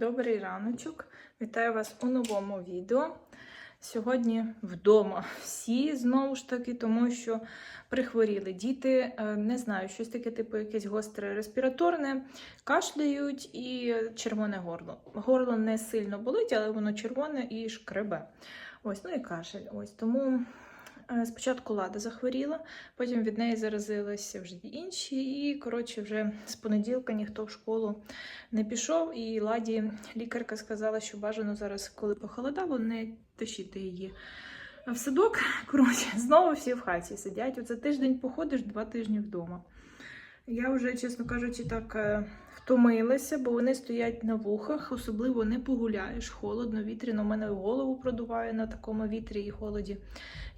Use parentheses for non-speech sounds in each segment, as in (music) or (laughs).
Добрий раночок. Вітаю вас у новому відео. Сьогодні вдома всі знову ж таки, тому що прихворіли діти. е, Не знаю, щось таке, типу якесь гостре респіраторне, кашляють і червоне горло. Горло не сильно болить, але воно червоне і шкребе. Ось, ну і кашель. Ось тому спочатку лада захворіла, потім від неї заразилися вже інші. І коротше, вже з понеділка ніхто в школу не пішов, і ладі лікарка сказала, що бажано зараз, коли похолодало, не тащити її в садок. Коротше, знову всі в хаті сидять. Оце тиждень походиш, два тижні вдома. Я вже, чесно кажучи, так е, втомилася, бо вони стоять на вухах, особливо не погуляєш. Холодно, вітряно. У мене голову продуває на такому вітрі і холоді.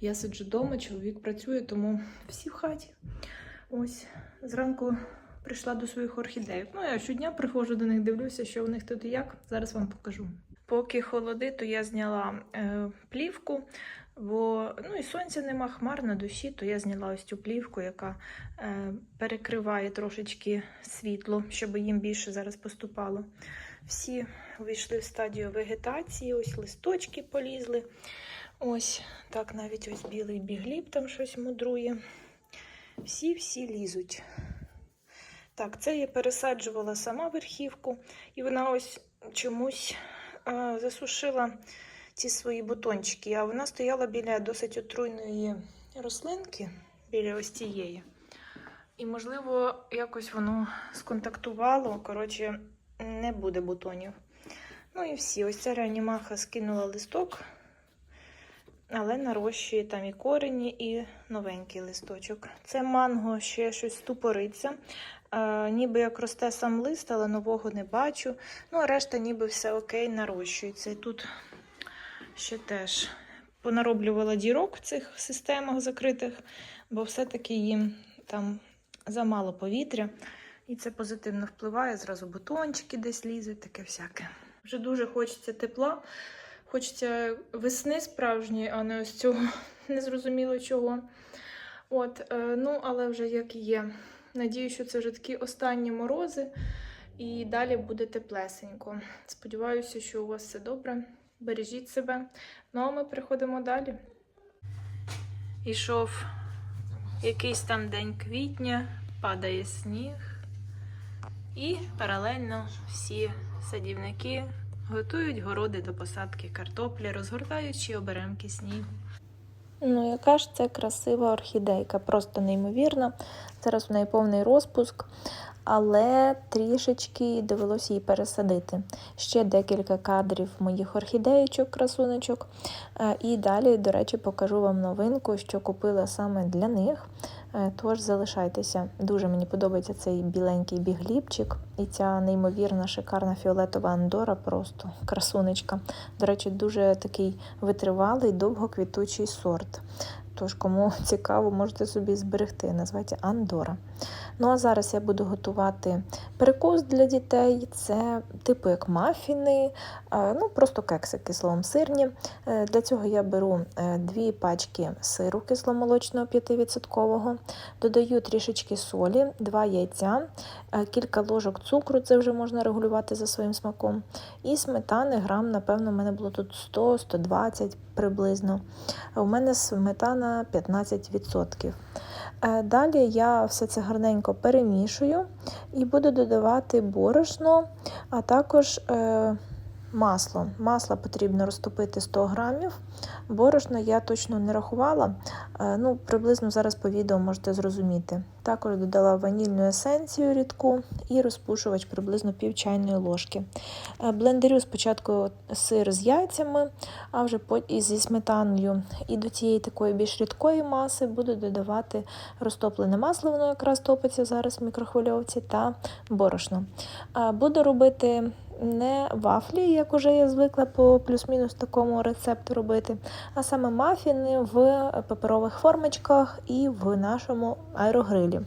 Я сиджу вдома, чоловік працює, тому всі в хаті. Ось зранку прийшла до своїх орхідеїв. Ну, я щодня приходжу до них, дивлюся, що у них тут і як. Зараз вам покажу. Поки холоди, то я зняла е, плівку, бо ну і сонця нема, хмар на душі, то я зняла ось цю плівку, яка е, перекриває трошечки світло, щоб їм більше зараз поступало. Всі увійшли в стадію вегетації, ось листочки полізли. Ось так навіть ось білий бігліб там щось мудрує. Всі-всі лізуть. Так, це я пересаджувала сама верхівку, і вона ось чомусь а, засушила ці свої бутончики. А вона стояла біля досить отруйної рослинки, біля ось цієї. І, можливо, якось воно сконтактувало. Коротше, не буде бутонів. Ну і всі. Ось ця реанімаха скинула листок, але нарощує там і корені, і новенький листочок. Це манго ще щось ступориться. Е, ніби як росте сам лист, але нового не бачу. Ну, а решта ніби все окей, нарощується. І тут ще теж понароблювала дірок в цих системах закритих, бо все-таки їм там замало повітря. І це позитивно впливає. Зразу бутончики десь лізуть, таке всяке. Вже дуже хочеться тепла. Хочеться весни справжньої, а не ось цього (laughs) незрозуміло чого. От, е, ну, але вже як є. Надію, що це вже такі останні морози, і далі буде теплесенько. Сподіваюся, що у вас все добре. Бережіть себе. Ну а ми приходимо далі. Ішов якийсь там день квітня, падає сніг, і паралельно всі садівники готують городи до посадки картоплі, розгортаючи оберемки снігу. Ну, яка ж це красива орхідейка, просто неймовірна. Зараз в неї повний розпуск, але трішечки довелося її пересадити. Ще декілька кадрів моїх орхідеєчок, красунечок. Е, І далі, до речі, покажу вам новинку, що купила саме для них. Е, Тож залишайтеся. Дуже мені подобається цей біленький бігліпчик і ця неймовірна шикарна фіолетова андора, просто красунечка. До речі, дуже такий витривалий, довгоквітучий сорт. Тож, кому (laughs) цікаво, можете собі зберегти. Називається Андора. Ну а зараз я буду готувати перекус для дітей. Це типу як мафіни, е, ну просто кекси кисломсирні. Е, Для цього я беру е, дві пачки сиру кисломолочного 5%, додаю трішечки солі, два яйця, кілька ложок цукру, це вже можна регулювати за своїм смаком. І сметани грам, напевно, в мене було тут 100-120 приблизно. У мене сметана 15%. Е, Далі я все це гарненько перемішую і буду додавати борошно, а також е, масло. Масло потрібно розтопити 100 грамів. Борошно я точно не рахувала, е, ну, приблизно зараз по відео можете зрозуміти. Також додала ванільну есенцію рідку і розпушувач приблизно пів чайної ложки. Е, Блендерю спочатку сир з яйцями, а вже пот- і зі сметаною. І до цієї такої більш рідкої маси буду додавати розтоплене масло, воно якраз топиться зараз в мікрохвильовці, та борошно. Е, Буду робити не вафлі, як уже я звикла по плюс-мінус такому рецепту робити, а саме мафіни в паперових формочках і в нашому аерогрилі.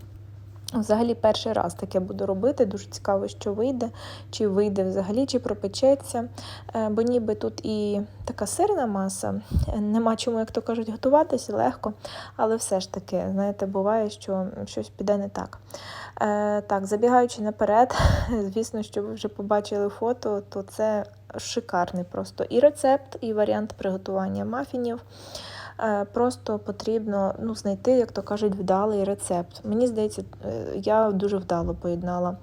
Взагалі перший раз таке буду робити. Дуже цікаво, що вийде, чи вийде взагалі, чи пропечеться. Е, Бо ніби тут і така сирна маса, е, нема чому, як то кажуть, готуватися легко, але все ж таки, знаєте, буває, що щось піде не так. Е, Так, забігаючи наперед, (laughs) звісно, що ви вже побачили фото, то це шикарний просто і рецепт, і варіант приготування мафінів. Е, Просто потрібно ну, знайти, як то кажуть, вдалий рецепт. Мені здається, е, я дуже вдало поєднала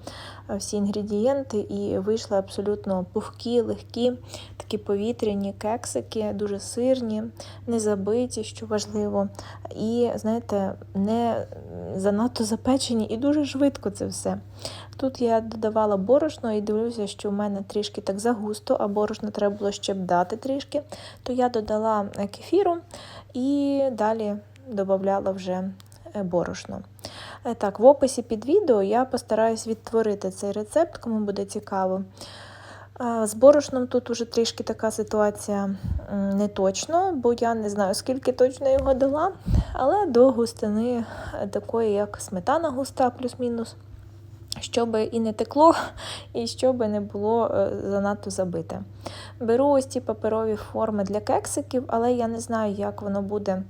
е, всі інгредієнти і вийшли абсолютно пухкі, легкі, такі повітряні кексики, дуже сирні, не забиті, що важливо. І, знаєте, не занадто запечені і дуже швидко це все. Тут я додавала борошно і дивлюся, що в мене трішки так загусто, а борошно треба було ще б дати трішки. То я додала е, кефіру і далі додавала вже е, борошно. Е, Так, в описі під відео я постараюсь відтворити цей рецепт, кому буде цікаво. З борошном тут уже трішки така ситуація не точно, бо я не знаю, скільки точно його дала, але до густини такої, як сметана густа, плюс-мінус, щоб і не текло, і щоб не було е, занадто забите. Беру ось ці паперові форми для кексиків, але я не знаю, як воно буде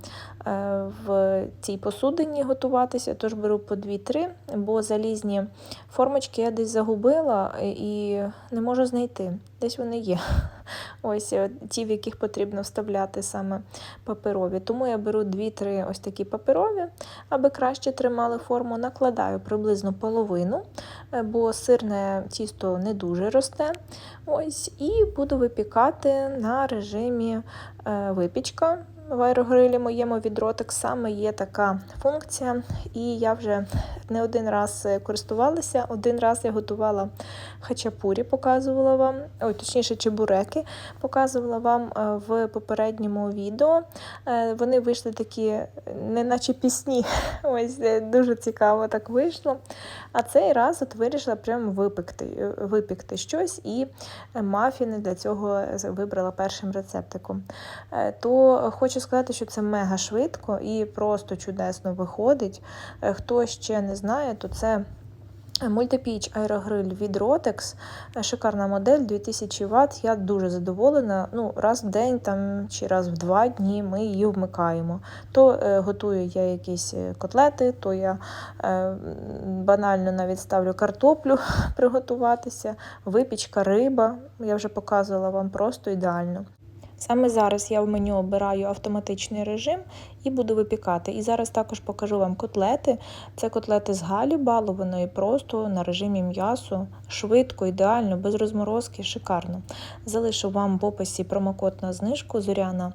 е, в цій посудині готуватися, тож беру по 2-3, бо залізні формочки я десь загубила і не можу знайти. Десь вони є. (laughs) Ось е, ті, в яких потрібно вставляти саме паперові. Тому я беру 2-3 ось такі паперові, аби краще тримали форму. Накладаю приблизно половину, е, бо сирне тісто не дуже росте. Ось, і буду випікати на режимі е, випічка. В аерогрилі моєму від Rotex саме є така функція, і я вже не один раз користувалася. Один раз я готувала хачапурі, показувала вам, ой, точніше, чебуреки, показувала вам е, в попередньому відео. Е, Вони вийшли такі, е, неначе пісні. (laughs) Ось е, дуже цікаво так вийшло. А цей раз от вирішила прямо випекти, випікти щось, і мафіни для цього вибрала першим рецептиком. То хочу сказати, що це мега швидко і просто чудесно виходить. Е, Хто ще не знає, то це. Мультипіч аерогриль від Rotex, Е, шикарна модель 2000 Вт. Я дуже задоволена. Ну, раз в день там, чи раз в два дні ми її вмикаємо. То е, готую я якісь е, котлети, то я е, банально навіть ставлю картоплю (laughs) приготуватися, випічка, риба. Я вже показувала вам просто ідеально. Саме зараз я в меню обираю автоматичний режим і буду випікати. І зараз також покажу вам котлети. Це котлети з галі балованої, просто на режимі м'ясо, швидко, ідеально, без розморозки, шикарно. Залишу вам в описі промокод на знижку Зоряна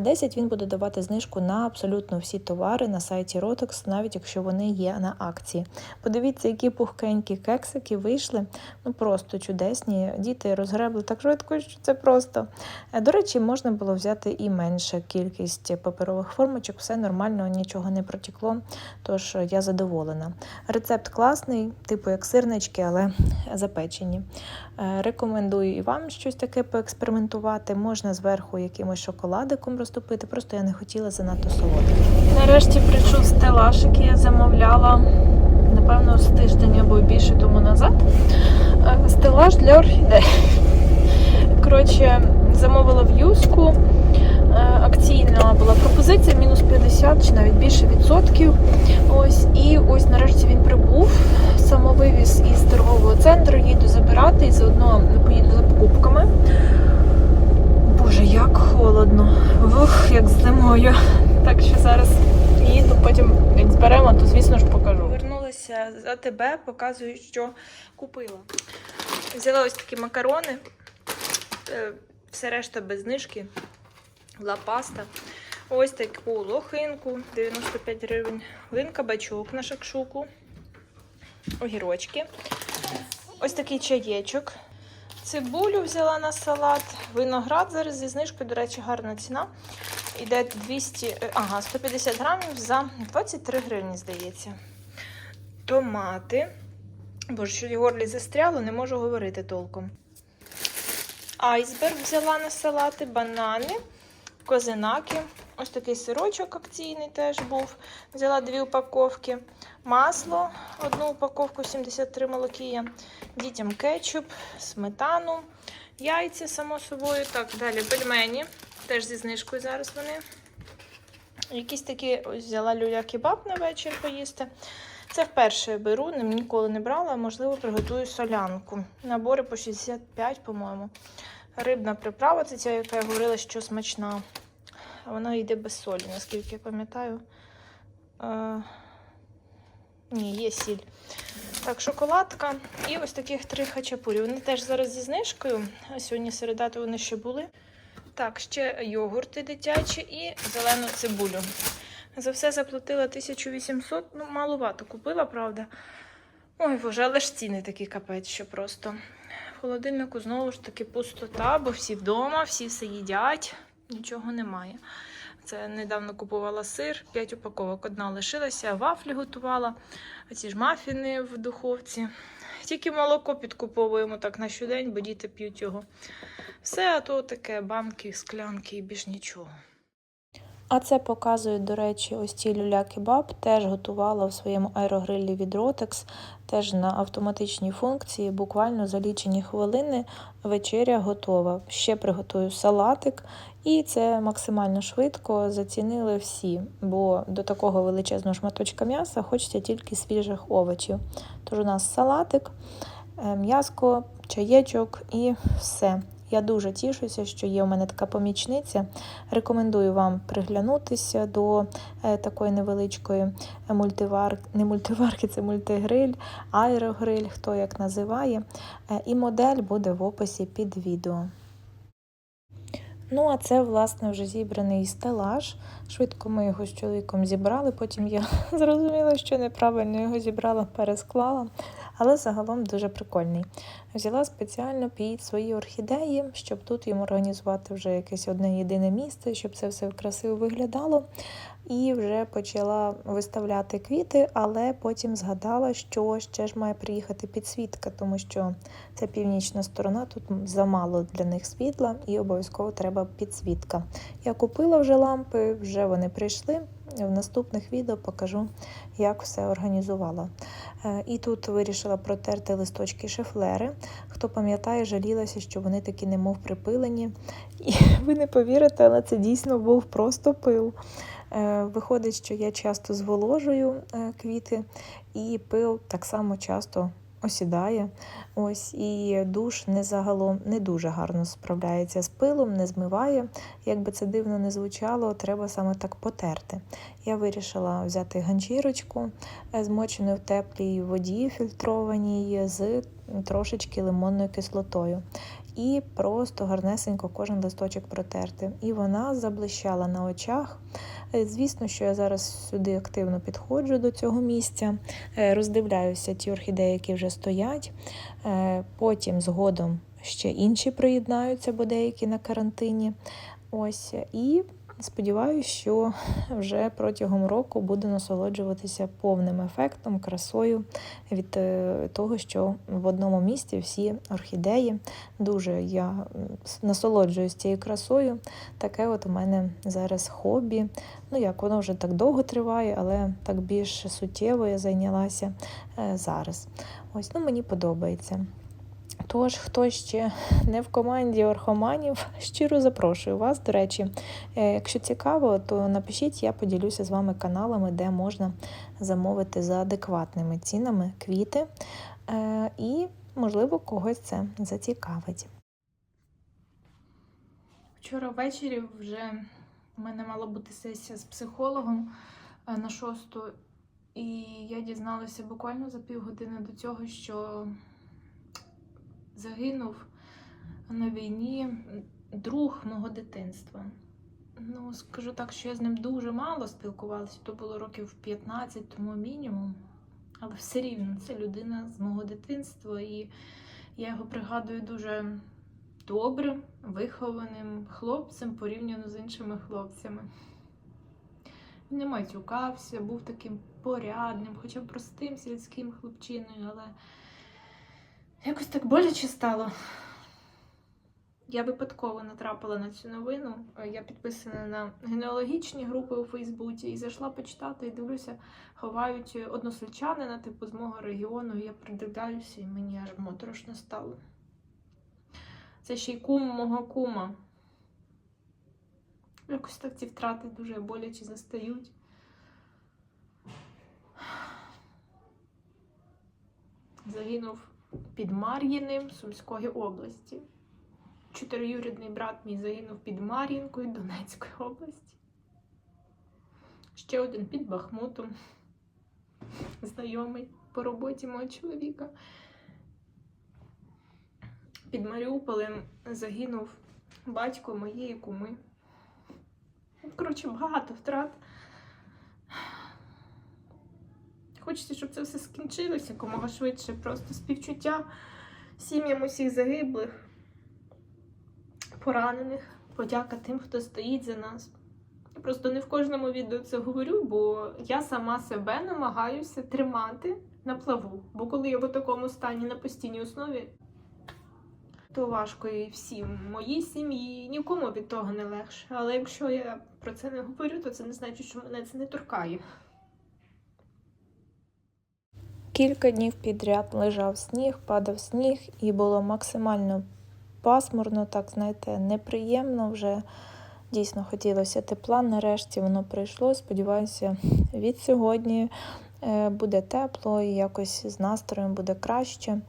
10. Він буде давати знижку на абсолютно всі товари на сайті Rotex, навіть якщо вони є на акції. Подивіться, які пухкенькі кексики вийшли. Ну просто чудесні. Діти розгребли так швидко, що це просто. Е, До речі, можна було взяти і менше кількість паперових формочок, все нормально, нічого не протекло, тож я задоволена. Рецепт класний, типу як сирнички, але запечені. Е, Рекомендую і вам щось таке поекспериментувати. Можна зверху якимось шоколадиком розтопити, просто я не хотіла занадто солодке. Нарешті прийшов стелаж, який я замовляла, напевно, з тиждень або більше тому назад. Е, Стелаж для орхідей. Коротше, замовила в юску. Е, Акційна була пропозиція мінус 50 чи навіть більше відсотків. Ось і ось нарешті він прибув. Самовивіз із торгового центру. Їду забирати і заодно поїду за покупками. Боже, як холодно. Ух, як зимою. Так що зараз їду, потім зберемо, то звісно ж покажу. Повернулася за тебе, показую, що купила. Взяла ось такі макарони. Е, Все решта без знижки. Ла паста. Ось таку лохинку 95 гривень. Один кабачок на шакшуку. Огірочки. Ось такий чаєчок. Цибулю взяла на салат. Виноград зараз зі знижкою, до речі, гарна ціна. Іде 200, е, ага, 150 грамів за 23 гривні, здається. Томати. Боже, що в горлі застряло, не можу говорити толком. Айсберг взяла на салати, банани, козинаки. Ось такий сирочок акційний теж був. Взяла дві упаковки. масло, одну упаковку 73 молокія, дітям кетчуп, сметану, яйця, само собою. Так, далі пельмені, теж зі знижкою зараз вони. Якісь такі ось взяла люля кебаб на вечір поїсти. Це вперше беру, ніколи не брала, можливо, приготую солянку. Набори по 65, по-моєму. Рибна приправа, це ця, яка я говорила, що смачна. Вона йде без солі, наскільки я пам'ятаю. Е, ні, є сіль. Так, шоколадка і ось таких три хачапурі. Вони теж зараз зі знижкою. Сьогодні середа, то вони ще були. Так, ще йогурти дитячі і зелену цибулю. За все заплатила 1800, ну, малувато купила, правда. Ой, боже, але ж ціни такі капець, що просто. Холодильнику знову ж таки пустота, бо всі вдома, всі все їдять, нічого немає. Це недавно купувала сир, 5 упаковок. Одна лишилася, вафлі готувала, ці ж мафіни в духовці. Тільки молоко підкуповуємо так на щодень, бо діти п'ють його. Все, а то таке банки, склянки і більш нічого. А це показує, до речі, ось ці люля-кебаб. Теж готувала в своєму аерогрилі від Rotex, теж на автоматичній функції. Буквально за лічені хвилини вечеря готова. Ще приготую салатик, і це максимально швидко зацінили всі, бо до такого величезного шматочка м'яса хочеться тільки свіжих овочів. Тож у нас салатик, е, м'яско, чаєчок і все. Я дуже тішуся, що є у мене така помічниця. Рекомендую вам приглянутися до е, такої невеличкої мультиварки, не мультиварки, це мультигриль, аерогриль, хто як називає. Е, І модель буде в описі під відео. Ну, а це, власне, вже зібраний стелаж. Швидко ми його з чоловіком зібрали, потім я (laughs) зрозуміла, що неправильно його зібрала, пересклала. Але загалом дуже прикольний. Взяла спеціально під свої орхідеї, щоб тут їм організувати вже якесь одне єдине місце, щоб це все красиво виглядало. І вже почала виставляти квіти, але потім згадала, що ще ж має приїхати підсвітка, тому що це північна сторона, тут замало для них світла і обов'язково треба підсвітка. Я купила вже лампи, вже вони прийшли. В наступних відео покажу, як все організувала. Е, І тут вирішила протерти листочки шифлери. Хто пам'ятає, жалілася, що вони такі немов припилені. І (laughs) ви не повірите, але це дійсно був просто пил. Е, Виходить, що я часто зволожую е, квіти, і пил так само часто осідає. Ось і душ не загалом не дуже гарно справляється з пилом, не змиває. Як би це дивно не звучало, треба саме так потерти. Я вирішила взяти ганчірочку, е, змочену в теплій воді, фільтрованій з трошечки лимонною кислотою. І просто гарнесенько кожен листочок протерти. І вона заблищала на очах. Е, Звісно, що я зараз сюди активно підходжу до цього місця, е, роздивляюся ті орхідеї, які вже стоять. Е, Потім згодом ще інші приєднаються, бо деякі на карантині. Ось і сподіваюся, що вже протягом року буду насолоджуватися повним ефектом, красою від того, що в одному місці всі орхідеї. Дуже я насолоджуюсь цією красою. Таке от у мене зараз хобі. Ну як воно вже так довго триває, але так більш суттєво я зайнялася е, зараз. Ось ну мені подобається. Тож, хто ще не в команді орхоманів, (laughs) щиро запрошую вас. До речі, Е, якщо цікаво, то напишіть, я поділюся з вами каналами, де можна замовити за адекватними цінами квіти. Е, І, можливо, когось це зацікавить. Вчора ввечері вже у мене мала бути сесія з психологом е, на шосту, і я дізналася буквально за півгодини до цього, що загинув на війні друг мого дитинства. Ну, скажу так, що я з ним дуже мало спілкувалася, то було років 15 тому мінімум. Але все рівно це людина з мого дитинства, і я його пригадую дуже добрим, вихованим хлопцем порівняно з іншими хлопцями. Він не матюкався, був таким порядним, хоча б простим сільським хлопчиною, але якось так боляче стало. Я випадково натрапила на цю новину. Я підписана на генеалогічні групи у Фейсбуці і зайшла почитати і дивлюся, ховають односельчанина, типу з мого регіону. І я придивляюся, і мені аж моторошно стало. Це ще й кум мого кума. Якось так ці втрати дуже боляче застають. Загинув під Мар'їним Сумської області. Чотириюрідний брат мій загинув під Мар'їнкою Донецької області. Ще один під Бахмутом. Знайомий по роботі мого чоловіка. Під Маріуполем загинув батько моєї куми. Коротше, багато втрат. Хочеться, щоб це все скінчилося якомога швидше. Просто співчуття сім'ям усіх загиблих, поранених, подяка тим, хто стоїть за нас. Я просто не в кожному відео це говорю, бо я сама себе намагаюся тримати на плаву. Бо коли я в такому стані на постійній основі, то важко і всім, моїй сім'ї, нікому від того не легше. Але якщо я про це не говорю, то це не значить, що мене це не торкає. Кілька днів підряд лежав сніг, падав сніг, і було максимально пасмурно, так знаєте, неприємно вже. Дійсно хотілося тепла. Нарешті воно прийшло. Сподіваюся, від сьогодні е, буде тепло і якось з настроєм буде краще.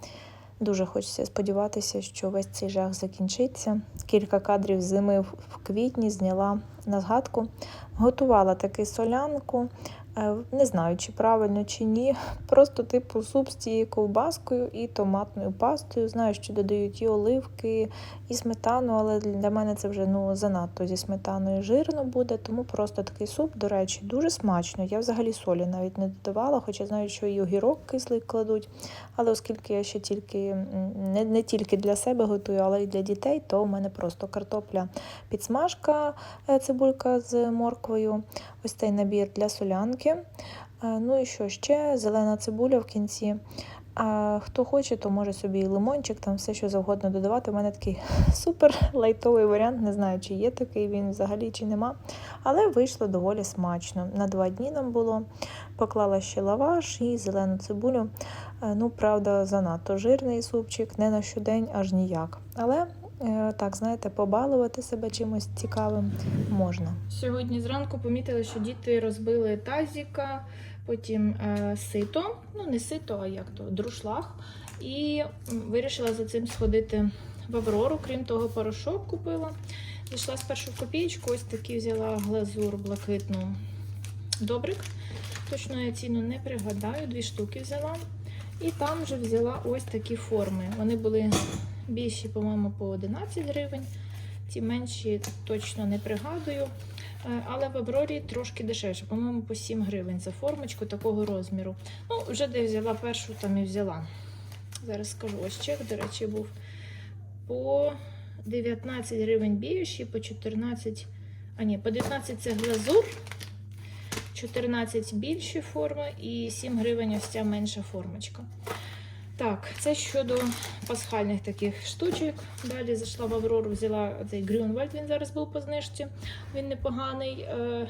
Дуже хочеться сподіватися, що весь цей жах закінчиться. Кілька кадрів зими в- квітні зняла на згадку. Готувала таки солянку. Е, Не знаю, чи правильно, чи ні. Просто типу суп з цією ковбаскою і томатною пастою. Знаю, що додають і оливки, і сметану, але для мене це вже ну занадто зі сметаною жирно буде, тому просто такий суп, до речі, дуже смачно. Я взагалі солі навіть не додавала, хоча знаю, що і огірок кислий кладуть. Але оскільки я ще тільки не, не тільки для себе готую, але й для дітей, то в мене просто картопля підсмажка, е, цибулька з морквою, ось цей набір для солянки. Е, Ну і що ще? Зелена цибуля в кінці. А хто хоче, то може собі і лимончик, там все що завгодно додавати. У мене такий (laughs) супер лайтовий варіант. Не знаю, чи є такий він взагалі, чи нема. Але вийшло доволі смачно. На два дні нам було. Поклала ще лаваш і зелену цибулю. Ну, правда, занадто жирний супчик, не на щодень, аж ніяк. Але так, знаєте, побалувати себе чимось цікавим можна. Сьогодні зранку помітили, що діти розбили тазіка, потім е, сито, ну не сито, а як то, друшлаг. І вирішила за цим сходити в Аврору. Крім того, порошок купила. Зайшла спершу в копієчку, ось такий взяла глазур блакитну добрик. Точно я ціну не пригадаю, дві штуки взяла. І там вже взяла ось такі форми. Вони були більші, по-моєму, по 11 гривень. Ті менші точно не пригадую. Е, Але в Аврорі трошки дешевше, по-моєму, по 7 гривень за формочку такого розміру. Ну, вже де взяла першу, там і взяла. Зараз скажу, ось чек, до речі, був по 19 гривень більші, по 14. А ні, по 19 це глазур, 14 більші форми і 7 гривень ось ця менша формочка. Так, це щодо пасхальних таких штучок. Далі зайшла в Аврору, взяла цей Грюнвальд, він зараз був по знижці, він непоганий. Е,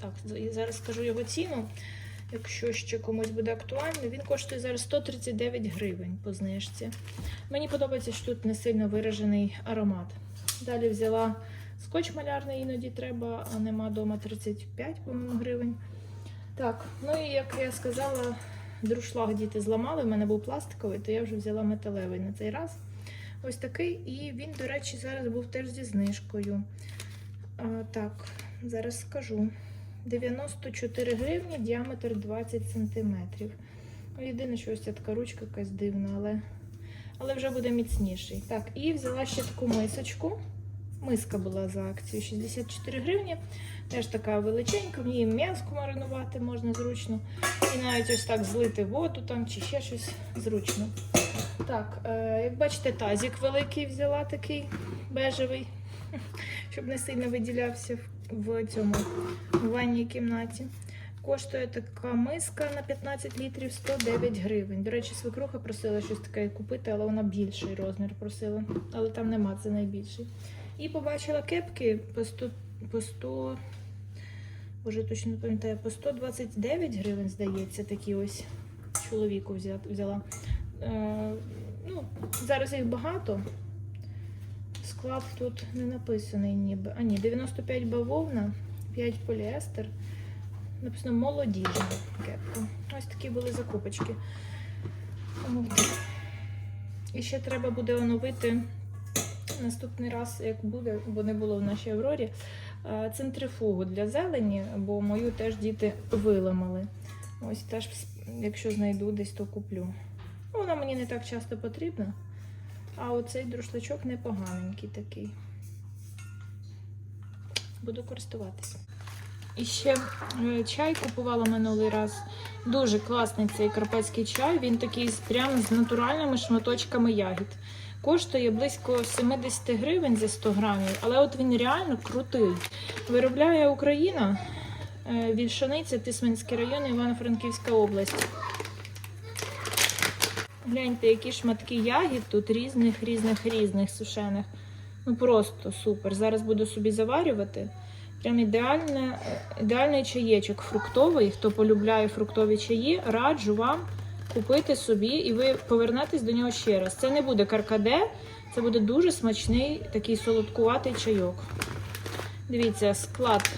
так, зараз скажу його ціну. Якщо ще комусь буде актуально, він коштує зараз 139 гривень по знижці. Мені подобається, що тут не сильно виражений аромат. Далі взяла скотч малярний, іноді треба, а нема вдома 35 гривень. Так, ну і як я сказала, друшлаг діти зламали, в мене був пластиковий, то я вже взяла металевий на цей раз. Ось такий. І він, до речі, зараз був теж зі знижкою. А, так, зараз скажу. 94 гривні, діаметр 20 сантиметрів. Ну, Єдине, що ось ця така ручка якась дивна, але, але вже буде міцніший. Так, і взяла ще таку мисочку. Миска була за акцією 64 гривні. Теж така величенька, в ній м'яско маринувати можна зручно. І навіть ось так злити воду там чи ще щось зручно. Так, е, як бачите, тазик великий взяла такий бежевий, (laughs) щоб не сильно виділявся в цьому в ванній кімнаті. коштує така миска на 15 літрів 109 гривень. До речі, свекруха просила щось таке купити, але вона більший розмір просила. Але там нема, це найбільший. І побачила кепки по 100, по 100 Боже, я точно не пам'ятаю, по 129 гривень, здається, такі ось чоловіку взяла. Е, ну, зараз їх багато. Склад тут не написаний ніби. А ні, 95 бавовна, 5 поліестер. Написано молодіжна кепка. Ось такі були закупочки. От. І ще треба буде оновити наступний раз, як буде, бо не було в нашій Аврорі, е, центрифугу для зелені, бо мою теж діти виламали. Ось теж, якщо знайду десь, то куплю. Ну, Вона мені не так часто потрібна. А оцей друшлачок непоганенький такий. Буду користуватися. І ще е, чай купувала минулий раз. Дуже класний цей карпатський чай. Він такий з- прям з натуральними шматочками ягід. Коштує близько 70 гривень за 100 грамів, але от він реально крутий. Виробляє Україна, е, Вільшаниця, Тисменський район, Івано-Франківська область. Гляньте, які шматки ягід тут різних, різних, різних сушених. Ну просто супер. Зараз буду собі заварювати. Прям ідеальне, ідеальний чаєчок фруктовий. Хто полюбляє фруктові чаї, раджу вам купити собі і ви повернетесь до нього ще раз. Це не буде каркаде, це буде дуже смачний такий солодкуватий чайок. Дивіться, склад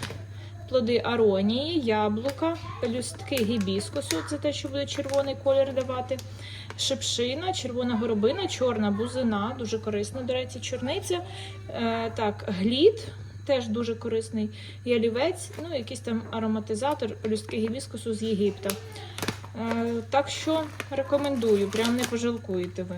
плоди аронії, яблука, пелюстки гібіскусу, це те, що буде червоний колір давати. Шипшина, червона горобина, чорна бузина, дуже корисна, до речі, чорниця. Е, так, глід, теж дуже корисний. Ялівець, ну, якийсь там ароматизатор, пелюстки гібіскусу з Єгипта. Е, так що рекомендую, прям не пожалкуєте ви.